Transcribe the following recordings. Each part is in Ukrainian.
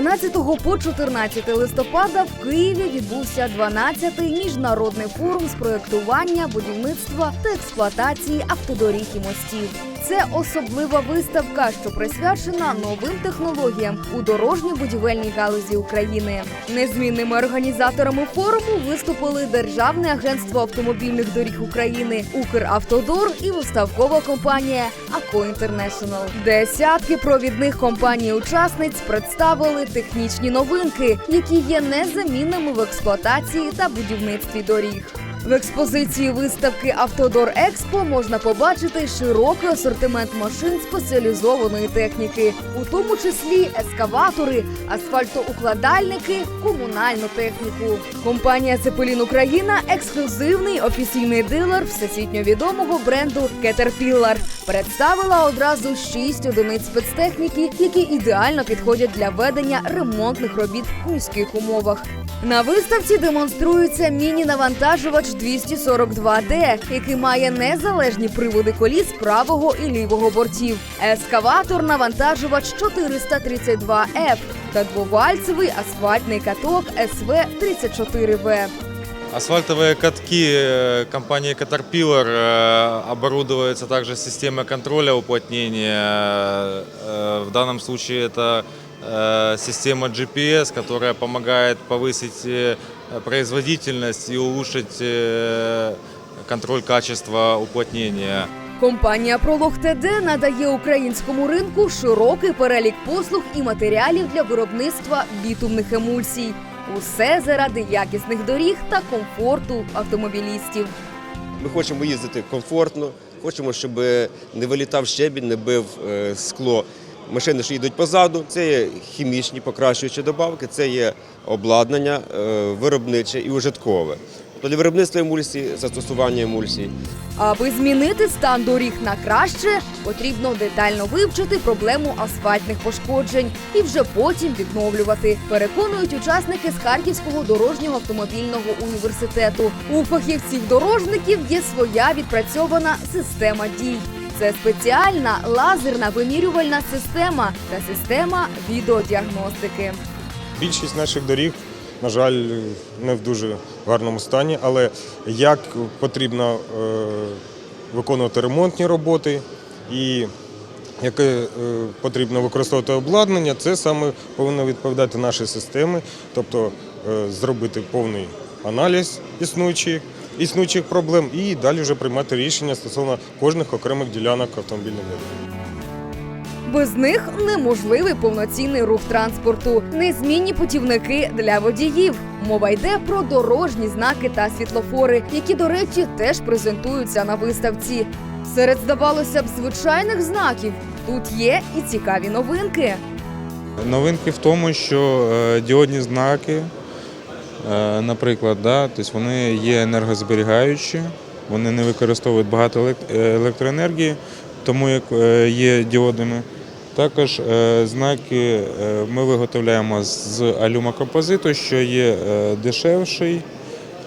12 по 14 листопада в Києві відбувся 12-й міжнародний форум з проєктування, будівництва та експлуатації автодоріг і мостів. Це особлива виставка, що присвячена новим технологіям у дорожньо-будівельній галузі України. Незмінними організаторами форуму виступили Державне агентство автомобільних доріг України, Укравтодор і виставкова компанія АКО Інтернешнл. Десятки провідних компаній-учасниць представили технічні новинки, які є незамінними в експлуатації та будівництві доріг. В експозиції виставки Автодор Експо можна побачити широкий асортимент машин спеціалізованої техніки, у тому числі ескаватори, асфальтоукладальники, комунальну техніку. Компанія Цепелін Україна ексклюзивний офіційний дилер всесвітньо відомого бренду Caterpillar. Представила одразу шість одиниць спецтехніки, які ідеально підходять для ведення ремонтних робіт в міських умовах. На виставці демонструється міні-навантажувач 242D, який має незалежні приводи коліс правого і лівого бортів, ескаватор-навантажувач 432F та двовальцевий асфальтний каток СВ-34В. Асфальтовые катки э, компании Caterpillar э, оборудуются также системой контроля уплотнения. Э, В данном случае это э, система GPS, которая помогает повысить э, производительность и улучшить э, контроль качества уплотнения. Компанія Пролог ТД надає українському ринку широкий перелік послуг і матеріалів для виробництва бітумних емульсій. Усе заради якісних доріг та комфорту автомобілістів. Ми хочемо їздити комфортно, хочемо, щоб не вилітав щебінь, не бив е, скло. Машини, що їдуть позаду, це є хімічні покращуючі добавки, це є обладнання е, виробниче і ужиткове. Тобто для виробництва емульсії, застосування емульсій. Аби змінити стан доріг на краще, потрібно детально вивчити проблему асфальтних пошкоджень і вже потім відновлювати. Переконують учасники з Харківського дорожнього автомобільного університету. У фахівців дорожників є своя відпрацьована система дій. Це спеціальна лазерна вимірювальна система та система відеодіагностики. Більшість наших доріг, на жаль, не в дуже гарному стані, але як потрібно е, виконувати ремонтні роботи і яке е, потрібно використовувати обладнання, це саме повинно відповідати наші системи, тобто е, зробити повний аналіз існуючих, існуючих проблем і далі вже приймати рішення стосовно кожних окремих ділянок автомобільних доріг. Без них неможливий повноцінний рух транспорту, незмінні путівники для водіїв. Мова йде про дорожні знаки та світлофори, які, до речі, теж презентуються на виставці. Серед, здавалося б, звичайних знаків тут є і цікаві новинки. Новинки в тому, що е, діодні знаки, наприклад, да, тобто вони є енергозберігаючі, вони не використовують багато е, електроенергії, тому як е, є діодами. Також е, знаки е, ми виготовляємо з алюмокомпозиту, що є е, дешевший,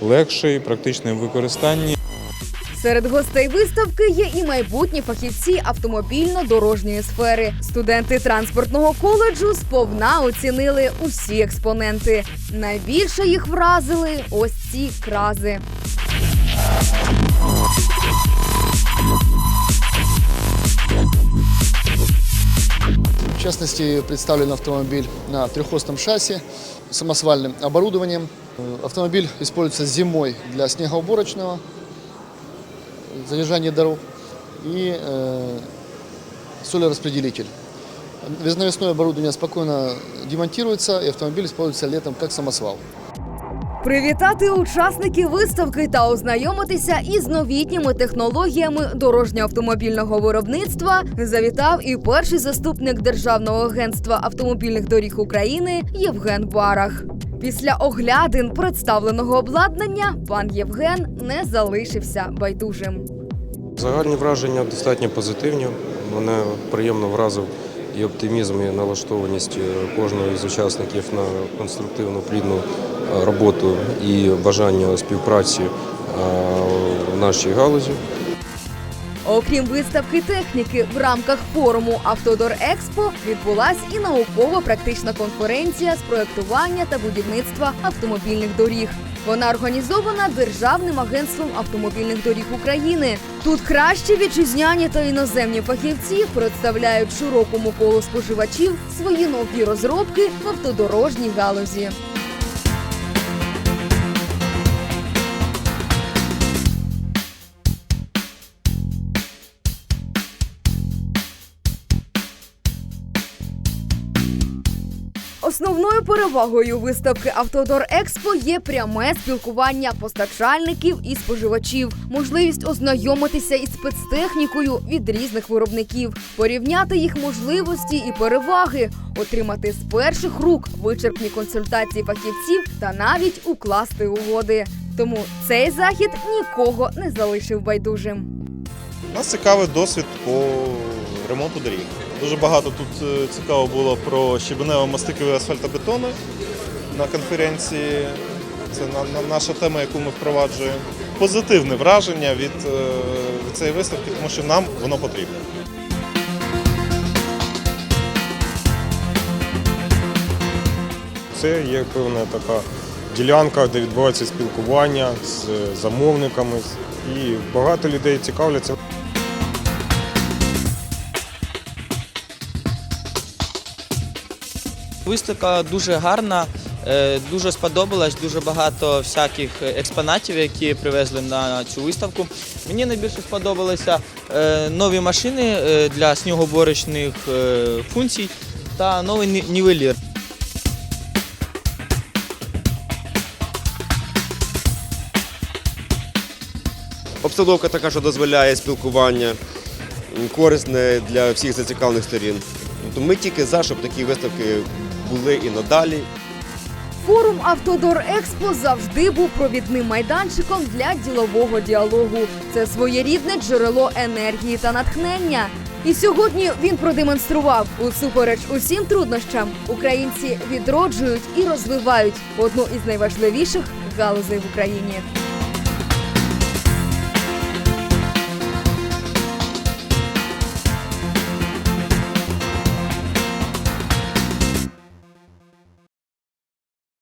легший, практичний в використанні. Серед гостей виставки є і майбутні фахівці автомобільно-дорожньої сфери. Студенти транспортного коледжу сповна оцінили усі експоненти. Найбільше їх вразили ось ці крази. В частности, представлен автомобиль на трехосном шасси с самосвальным оборудованием. Автомобиль используется зимой для снегоуборочного задержания дорог и э, солераспределитель. Весновесное оборудование спокойно демонтируется, и автомобиль используется летом как самосвал. Привітати учасників виставки та ознайомитися із новітніми технологіями дорожньо-автомобільного виробництва завітав і перший заступник Державного агентства автомобільних доріг України Євген Барах. Після оглядин представленого обладнання пан Євген не залишився байдужим. Загальні враження достатньо позитивні. Мене приємно вразив і оптимізм, і налаштованість е, кожного із учасників на конструктивну плідну е, роботу і бажання співпраці е, в нашій галузі. Окрім виставки техніки, в рамках форуму Автодор Експо відбулась і науково-практична конференція з проектування та будівництва автомобільних доріг. Вона організована Державним агентством автомобільних доріг України. Тут кращі вітчизняні та іноземні фахівці представляють широкому колу споживачів свої нові розробки в автодорожній галузі. Основною перевагою виставки Автодор Експо є пряме спілкування постачальників і споживачів, можливість ознайомитися із спецтехнікою від різних виробників, порівняти їх можливості і переваги, отримати з перших рук вичерпні консультації фахівців та навіть укласти угоди. Тому цей захід нікого не залишив байдужим. Нас цікавий досвід по ремонту доріг. Дуже багато тут е, цікаво було про щебенево-мастикові асфальтобетони на конференції. Це на, на- наша тема, яку ми впроваджуємо. Позитивне враження від, е, від цієї виставки, тому що нам воно потрібно. Це є певна така ділянка, де відбувається спілкування з замовниками. І багато людей цікавляться. Виставка дуже гарна, е, дуже сподобалась, дуже багато всяких експонатів, які привезли на цю виставку. Мені найбільше сподобалися е, нові машини е, для снігоборочних функцій та новий ні- нівелір. Обстановка така, що дозволяє спілкування, корисне для всіх зацікавлених сторін. Ми тільки за, щоб такі виставки були і надалі. Форум Автодор Експо завжди був провідним майданчиком для ділового діалогу. Це своєрідне джерело енергії та натхнення. І сьогодні він продемонстрував усупереч усім труднощам. Українці відроджують і розвивають одну із найважливіших галузей в Україні.